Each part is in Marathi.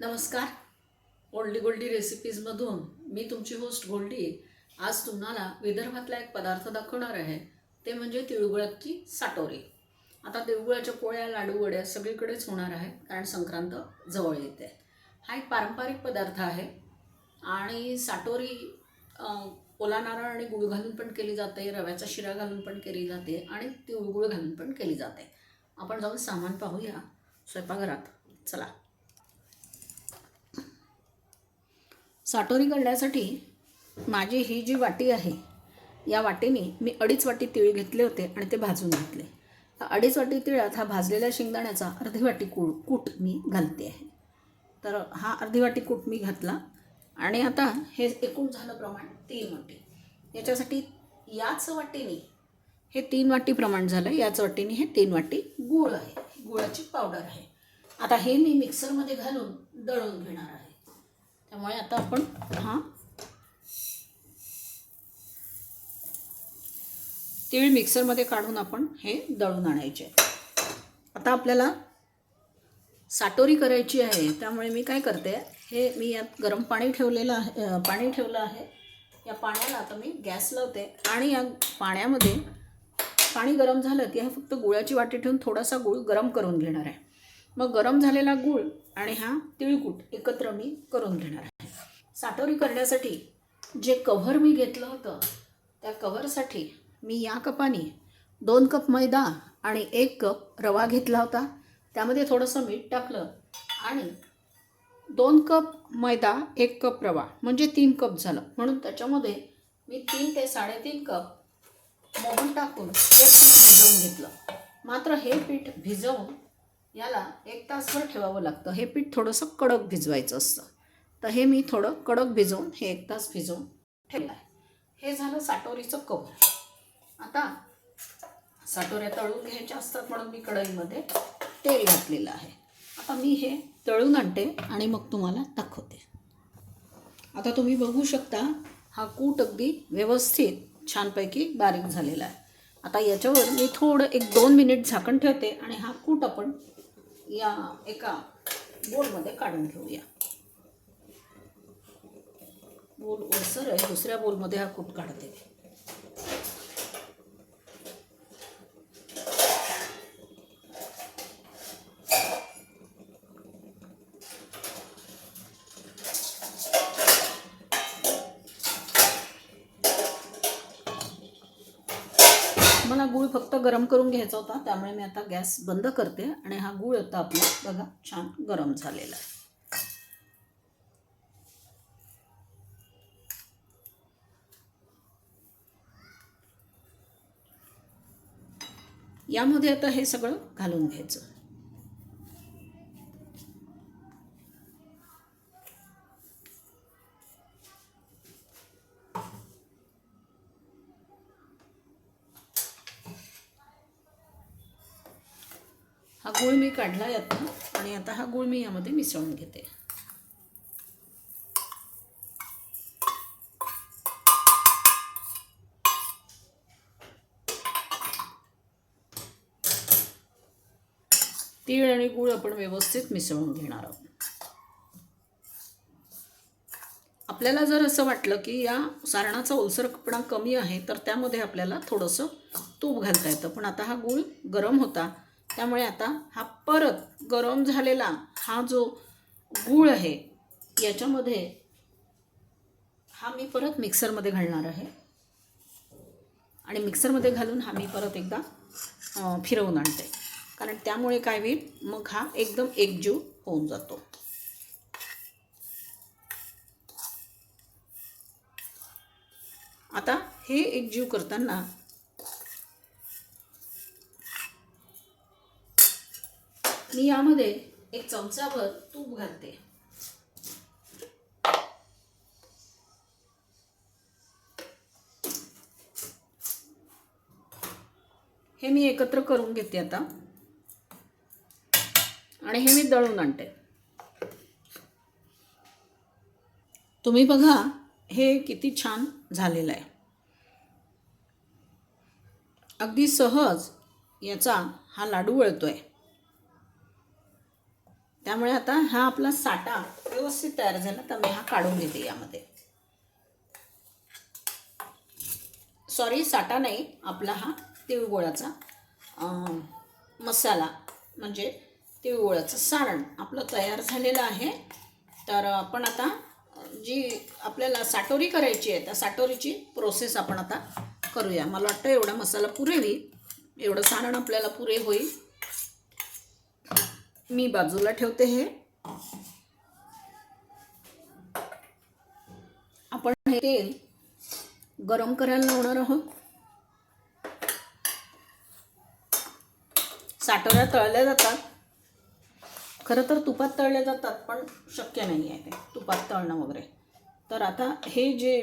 नमस्कार. ओल्डी गोल्डी रेसिपीजमधून मी तुमची होस्ट गोल्डी. आज तुम्हाला विदर्भातला एक पदार्थ दाखवणार आहे. ते म्हणजे तिळगुळाची साटोरी. आता तिळगुळाच्या पोळ्या लाडू वड्या सगळीकडेच होणार आहे कारण संक्रांत जवळ येते. हा एक पारंपरिक पदार्थ आहे. आणि साटोरी ओला नारळ आणि गुळ घालून पण केली जाते रव्याचा शिरा घालून पण केली जाते आणि तिळगुळ घालून पण केली जाते. आपण जाऊन सामान पाहूया. स्वयंपाकघरात. चला. साठोरी करण्यासाठी माझी ही जी वाटी आहे या वाटीने मी अडीच वाटी तीळ घेतले होते आणि ते भाजून घेतले. अडीच वाटी तिळात हा भाजलेल्या शेंगदाण्याचा अर्धी वाटी कूळ कूट मी घालते आहे. तर हा अर्धी वाटी कूट मी घातला आणि आता हे एकूण झालं प्रमाण तीन वाटी. याच्यासाठी याच वाटीने हे तीन वाटी प्रमाण झालं याच वाटीने हे तीन वाटी गूळ आहे गुळाची पावडर आहे. आता हे मी मिक्सरमध्ये घालून दळून घेणार आहे. त्यामुळे आता आपण हा. तीळ मिक्सरमध्ये काढून आपण हे दळून आणायचे. आता आपल्याला साटोरी करायची आहे त्यामुळे मी काय करते हे मी यात गरम पाणी ठेवलेलं आहे पाणी ठेवलं आहे. या पाण्याला आता मी गॅस लावते आणि या पाण्यामध्ये पाणी गरम झालं की हा फक्त गुळाची वाटी ठेवून थोडासा गुळ गरम करून घेणार आहे. मग गरम झालेला गूळ आणि हा तिळकूट एकत्र मी करून घेणार आहे. साटोरी करण्यासाठी जे कव्हर मी घेतलं होतं त्या कव्हरसाठी मी या कपाने दोन कप मैदा आणि एक कप रवा घेतला होता. त्यामध्ये थोडंसं मीठ टाकलं आणि दोन कप मैदा एक कप रवा म्हणजे तीन कप झालं. म्हणून त्याच्यामध्ये मी तीन ते साडेतीन कप मोहन टाकून हे पीठ भिजवून घेतलं. मात्र हे पीठ भिजवून याला एक तासभर ठेवावं लागतं. हे पीठ थोडंसं कडक भिजवायचं असतं. तर हे मी थोडं कडक भिजवून हे एक तास भिजवून ठेवलं आहे. हे झालं साटोरीचं कवर. आता साटोऱ्या तळून घ्यायच्या असतात म्हणून मी कढईमध्ये तेल घातलेलं आहे. आता मी हे तळून आणते आणि मग तुम्हाला दाखवते. आता तुम्ही बघू शकता हा कूट अगदी व्यवस्थित छानपैकी बारीक झालेला आहे. आता याच्यावर मी थोडं एक दोन मिनिट झाकण ठेवते आणि हा कूट आपण या एका बोलमध्ये काढून घेऊया. बोल ओलसर आहे दुसऱ्या बोलमध्ये हा कूट काढते मला गूळ फक्त गरम करून घ्यायचा होता त्यामुळे मी आता गॅस बंद करते आणि हा गूळ आता आपला बघा छान गरम झालेला आहे. यामध्ये आता हे सगळं घालून घ्यायचं. काढला यातनं आणि आता हा गूळ मी यामध्ये मिसळून घेते. तीळ आणि गूळ आपण व्यवस्थित मिसळून घेणार आहोत. आपल्याला जर असं वाटलं की या सारणाचा ओलसरपणा कमी आहे तर त्यामध्ये आपल्याला थोडंसं तूप घालता येतं. पण आता हा गूळ गरम होता त्यामुळे आता हा परत गरम झालेला हा जो गूळ आहे याच्यामध्ये हा मी परत मिक्सरमध्ये घालणार आहे. आणि मिक्सरमध्ये घालून हा मी परत एकदा फिरवून आणते. कारण त्यामुळे काय होईल मग हा एकदम एकजीव होऊन जातो. आता हे एकजीव करताना मी यामध्ये एक चमचाभर तूप घालते. हे मी एकत्र करून घेते आता. आणि हे मी दळून आणते. तुम्ही बघा हे किती छान झालेलं आहे. अगदी सहज याचा हा लाडू वळतोय. त्यामुळे आता हा आपला साठा व्यवस्थित तयार झाला तर मी हा काढून घेते यामध्ये. सॉरी साठा नाही आपला हा तिळगुळाचा मसाला म्हणजे तिळगुळाचं सारण आपलं तयार झालेलं आहे. तर आपण आता जी आपल्याला साटोरी करायची आहे त्या साटोरीची प्रोसेस आपण आता करूया. मला वाटतं एवढा मसाला पुरेवी एवढं सारण आपल्याला पुरे होईल. मी बाजूला ठेवते हे. आपण हे तेल गरम करायला लावणार आहोत. साठवल्या तळल्या जातात. खरं तर तुपात तळल्या जातात पण शक्य नाही आहे ते. तुपात तळणं वगैरे. तर आता हे जे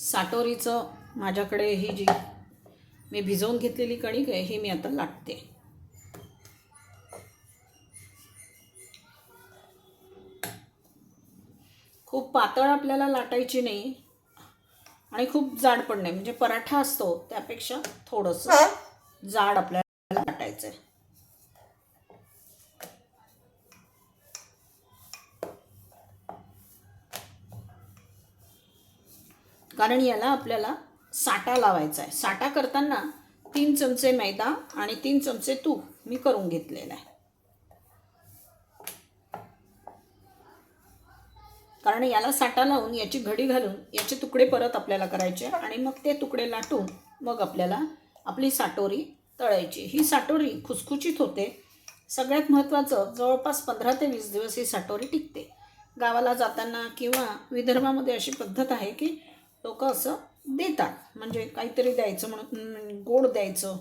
साटोरीचं माझ्याकडे ही जी मी भिजवून घेतलेली कणिक आहे ही मी आता लाटते. खूप पातळ आपल्याला लाटायची नाही आणि खूप जाड पण नाही म्हणजे पराठा असतो त्यापेक्षा थोडंसं जाड आपल्याला लाटायचं आहे कारण याला आपल्याला साटा लावायचा आहे साटा करताना तीन चमचे मैदा आणि तीन चमचे तूप मी करून घेतलेला आहे. कारण याला साटा लावून याची घडी घालून याचे तुकडे परत आपल्याला करायचे आणि मग ते तुकडे लाटून मग आपल्याला आपली साटोरी तळायची. ही साटोरी खुसखुशीत होते. सगळ्यात महत्त्वाचं जवळपास पंधरा ते वीस दिवस ही साटोरी टिकते. गावाला जाताना किंवा विदर्भामध्ये अशी पद्धत आहे की लोक असं देतात. म्हणजे काहीतरी द्यायचं म्हणून गोड द्यायचं.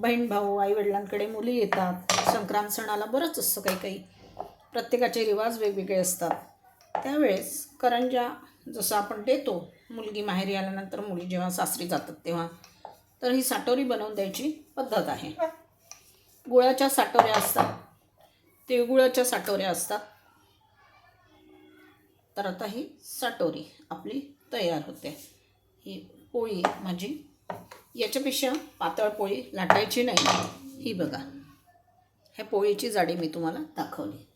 बहीण भाऊ आईवडिलांकडे मुली येतात. संक्रांत सणाला बरंच असतं काही काही. प्रत्येकाचे रिवाज वेगवेगळे असतात. त्यावेळेस करंजा जसं आपण देतो मुलगी माहेरी आल्यानंतर मुली जेव्हा सासरी जातात तेव्हा तर ही साटोरी बनवून द्यायची पद्धत आहे. गुळाच्या साटोऱ्या असतात. तिळगुळाच्या साटोऱ्या असतात. तर आता ही साटोरी आपली तयार होते. ही पोळी माझी. याच्यापेक्षा पातळ पोळी लाटायची नाही. ही बघा. ह्या पोळीची जाडी मी तुम्हाला दाखवली.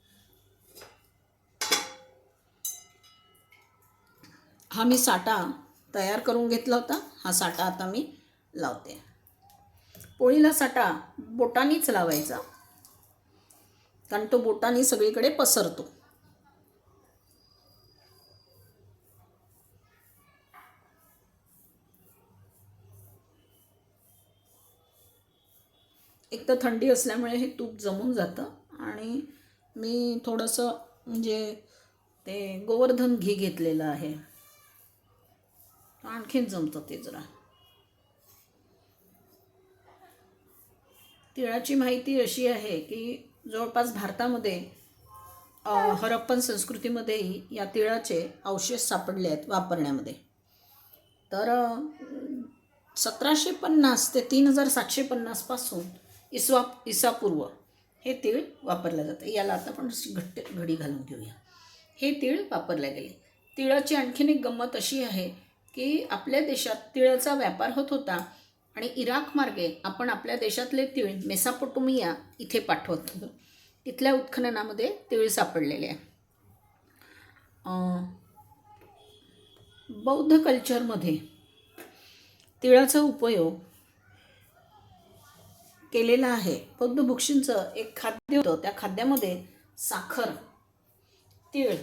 हा मी साठा तयार करून घेतला होता. हा साठा आता मी लावते. पोळीला साठा बोटानीच लावायचा. कारण तो बोटानी सगळीकडे पसरतो. एक तर थंडी असल्यामुळे हे तूप जमून जातं आणि मी थोडंसं म्हणजे ते गोवर्धन घी घेतलेलं आहे. आणखीन जमतं ते जरा. तिळाची माहिती अशी आहे की जवळपास भारतामध्ये हरप्पन संस्कृतीमध्येही या तिळाचे अवशेष सापडले आहेत वापरण्यामध्ये. तर सतराशे पन्नास ते तीन हजार सातशे पन्नासपासून इसवा इसापूर्व हे तीळ वापरलं जातं. याला आता आपण घट्ट घडी घालून घेऊया. हे तीळ वापरले गेले. तिळाची आणखीन एक गंमत अशी आहे की आपल्या देशात तिळाचा व्यापार होत होता आणि इराक मार्गे आपण आपल्या देशातले तीळ मेसापोटोमिया इथे पाठवत होतो. तिथल्या उत्खननामध्ये तीळ सापडलेले आहे. बौद्ध कल्चरमध्ये तिळाचा उपयोग केलेला आहे. बौद्ध भिक्षूंचं एक खाद्य होतं. त्या खाद्यामध्ये साखर तीळ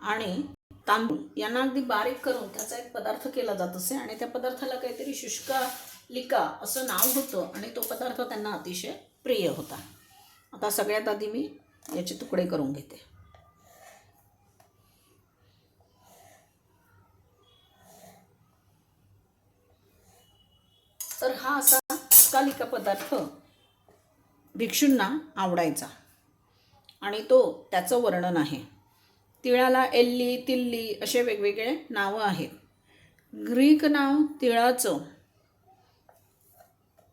आणि तांदूळ यांना अगदी बारीक करून त्याचा एक पदार्थ केला जात असे आणि त्या पदार्थाला काहीतरी शुष्कालिका असं नाव होतं आणि तो पदार्थ त्यांना अतिशय प्रिय होता. आता सगळ्यात आधी मी याचे तुकडे करून घेते. तर हा असा तात्कालिक पदार्थ भिक्षूंना आवडायचा. आणि तो त्याचं वर्णन आहे. तिळाला एल्ली तिल्ली असे वेगवेगळे नावं आहेत. ग्रीक नाव तिळाचं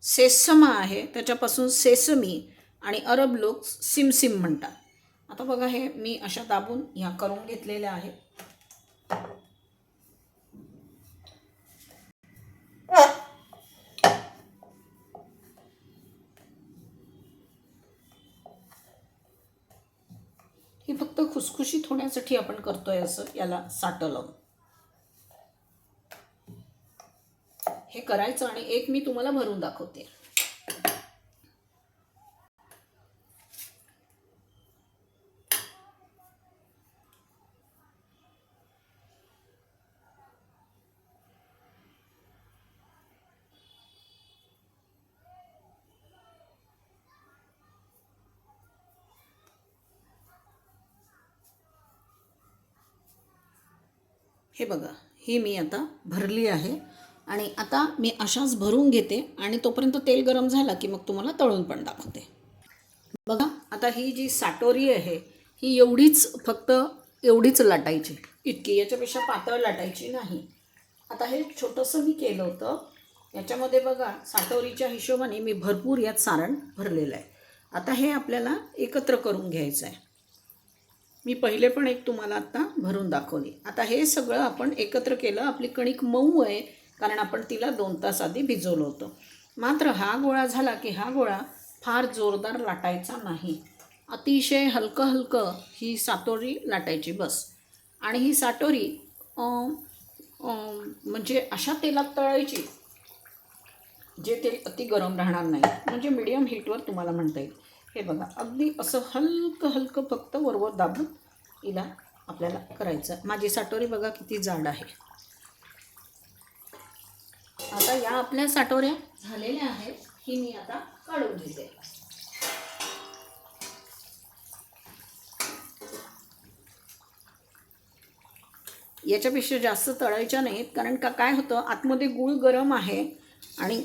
सेसमा आहे. त्याच्यापासून सेसमी आणि अरब लोक सिमसिम म्हणतात. आता बघा हे मी अशा दाबून ह्या करून घेतलेल्या आहेत. ही फक्त खुसखुशीत होण्यासाठी आपण करतोय असं याला साटं लावून. हे करायचं आणि एक मी तुम्हाला भरून दाखवते. हे बघा ही मी आता भरली आहे आणि आता मी अशाच भरून घेते आणि तोपर्यंत तेल गरम झाला की मग तुम्हाला तळून पण दाखवते. बघा आता ही जी साटोरी आहे ही एवढीच फक्त एवढीच लाटायची. इतकी याच्यापेक्षा पातळ लाटायची नाही. आता हे छोटंसं मी केलं होतं. याच्यामध्ये बघा साटोरीच्या हिशोबाने मी भरपूर यात सारण भरलेलं आहे. आता हे आपल्याला एकत्र करून घ्यायचं आहे. मी पहिले पण एक तुम्हाला आत्ता भरून दाखवली. आता हे सगळं आपण एकत्र केलं आपली कणिक मऊ आहे कारण आपण तिला दोन तास आधी भिजवलं होतं. मात्र हा गोळा झाला की हा गोळा फार जोरदार लाटायचा नाही. अतिशय हलकं हलकं ही सातोरी लाटायची बस. आणि ही साटोरी म्हणजे अशा तेलात तळायची जे तेल अति गरम राहणार नाही. म्हणजे मीडियम हीटवर तुम्हाला म्हणता येईल. हे बघा अगदी असं हलकं हलकं फक्त वरवर दाबून हिला आपल्याला करायचं. माझी साटोरी बघा किती जाड आहे. आता या आपल्या साटोऱ्या झालेल्या आहेत. ही मी आता काढून घेते. याच्यापेक्षा जास्त तळायच्या नाहीत कारण का काय होतं आतमध्ये गूळ गरम आहे आणि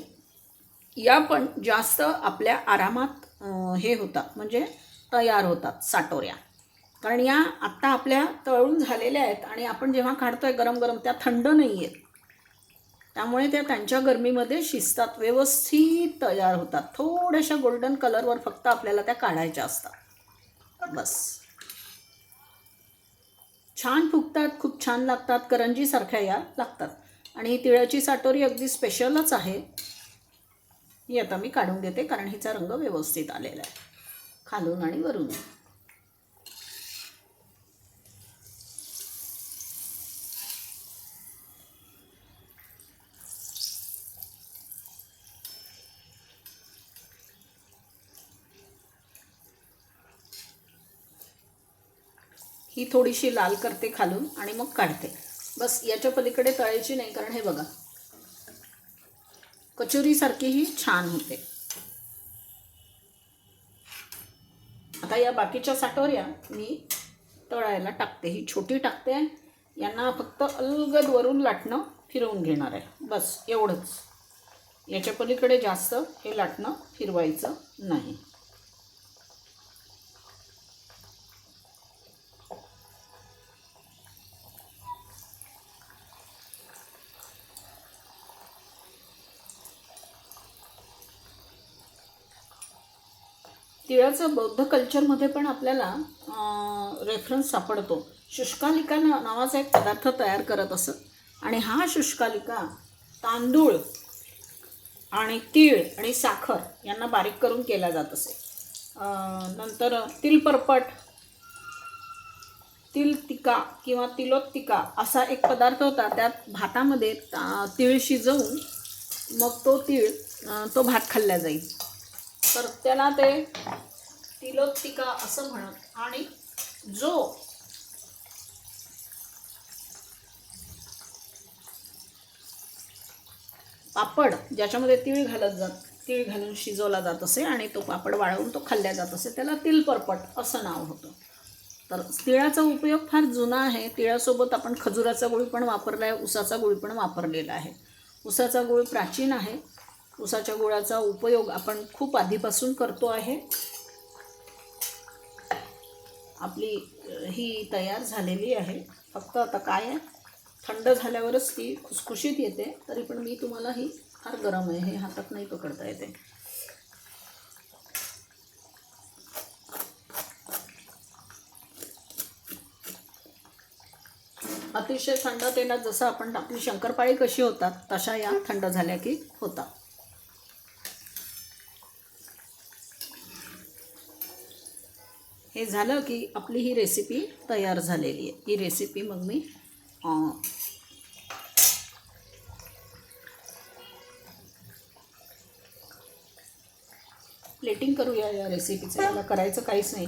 या पण जास्त आपल्या आरामात हे होतात म्हणजे तयार होतात साटोऱ्या. कारण या आत्ता आपल्या तळून झालेल्या आहेत आणि आपण जेव्हा काढतोय गरम गरम त्या थंड नाही आहेत त्यामुळे त्या त्यांच्या गरमीमध्ये शिजतात व्यवस्थित तयार होतात. थोड्याशा गोल्डन कलरवर फक्त आपल्याला त्या काढायच्या असतात. बस. छान फुगतात खूप छान लागतात करंजीसारख्या या लागतात. आणि ही तिळाची साटोरी अगदी स्पेशलच आहे. ही आता मी काढून घेते कारण हिचा रंग व्यवस्थित आलेला आहे. खालून आणि वरून. ही थोडीशी लाल करते खालून आणि मग काढते. बस याच्या पलीकडे तळायची नाही कारण हे बघा कचोरीसारखीही छान होते. आता या बाकीच्या साठोऱ्या मी तळायला टाकते. ही छोटी टाकते. यांना फक्त अलगद वरून लाटणं फिरवून घेणार आहे. बस एवढंच. याच्या पलीकडे जास्त हे लाटणं फिरवायचं नाही. तिळाचं बौद्ध कल्चरमध्ये पण आपल्याला रेफरन्स सापडतो. शुष्कालिका ना नावाचा एक पदार्थ तयार करत असत. आणि हा शुष्कालिका तांदूळ आणि तीळ आणि साखर यांना बारीक करून केला जात असे. नंतर तिलपरपट तिल तिका किंवा तिलोत्तिका असा एक पदार्थ होता. त्यात भातामध्ये ता- तीळ शिजवून मग तो तीळ तो भात खाल्ला जाईल. तर त्याला ते तिलोत्तिका असं म्हणत. आणि जो पापड ज्याच्यामध्ये तीळ घालत जात तीळ घालून शिजवला जात असे आणि तो पापड वाळवून तो खाल्ला जात असे त्याला तिलपरपट असं नाव होतं. तर तिळाचा उपयोग फार जुना आहे. तिळासोबत आपण खजुराचा गुळ पण वापरला आहे उसाचा गुळ पण वापरलेला आहे. उसाचा गुळ प्राचीन आहे. उसाच्या गुळाचा उपयोग आपण खूप आधीपासून करतो आहे. आपली ही तयार झालेली आहे. फक्त आता काय आहे? थंड झाल्यावरच ती खुसखुशीत येते. तरी पण मी तुम्हाला ही फार गरम आहे. हे हातात नाही पकडता येते. अतिशय थंड तेलात जसं आपण आपली शंकरपाळी कशी होतात तशा या थंड झाल्या की होतात. हे झालं की आपली ही रेसिपी तयार झालेली आहे. ही रेसिपी मग मी प्लेटिंग करूया या रेसिपीचं याला करायचं काहीच नाही.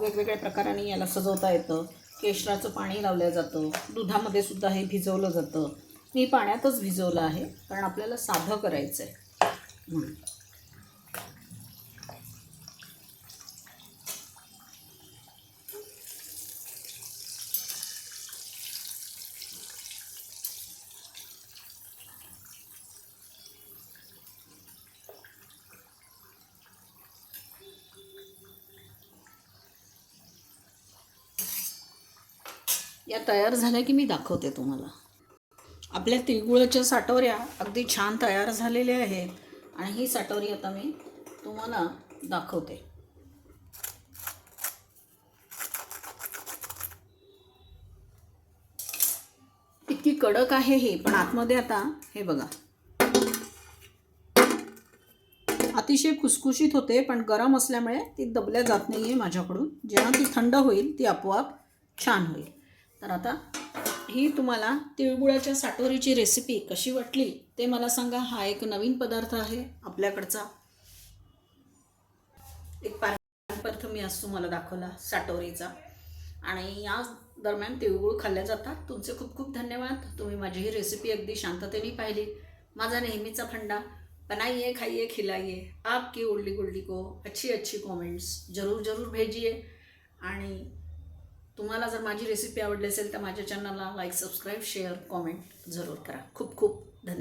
वेगवेगळ्या प्रकाराने याला सजवता येतं. केशराचं पाणी लावलं जातं. दुधामध्ये सुद्धा हे भिजवलं जातं. मी पाण्यातच भिजवलं आहे कारण आपल्याला साधं करायचं आहे म्हणून तयार झाल्या की मी दाखवते तुम्हाला. आपल्या तिळगुळाच्या साठवऱ्या अगदी छान तयार झालेल्या आहेत आणि ही साठवरी आता मी तुम्हाला दाखवते. इतकी कडक आहे ही पण आतमध्ये आता हे बघा. अतिशय खुसखुशीत होते पण गरम असल्यामुळे ती दबल्या जात नाही आहे माझ्याकडून. जेव्हा ती थंड होईल ती आपोआप छान होईल. तर आता ही तुम्हाला तिळगुळाच्या साटोरीची रेसिपी कशी वाटली ते मला सांगा. हा एक नवीन पदार्थ आहे आपल्याकडचा. एक पारंपरिक पदार्थ मी आज तुम्हाला दाखवला साटोरीचा. आणि या दरम्यान तिळगुळ खाल्ल्या जातात. तुमचे खूप खूप धन्यवाद. तुम्ही माझी ही रेसिपी अगदी शांततेने पाहिली. माझा नेहमीचा फंडा बनाइए खाइए खिलाइए. आपकी उल्डी गुल्डी को अच्छी अच्छी कॉमेंट्स जरूर जरूर भेजिए. आणि तुम्हाला जर माझी रेसिपी आवडली असेल तर माझ्या चॅनलला लाईक सबस्क्राईब शेअर कॉमेंट जरूर करा. खूप खूप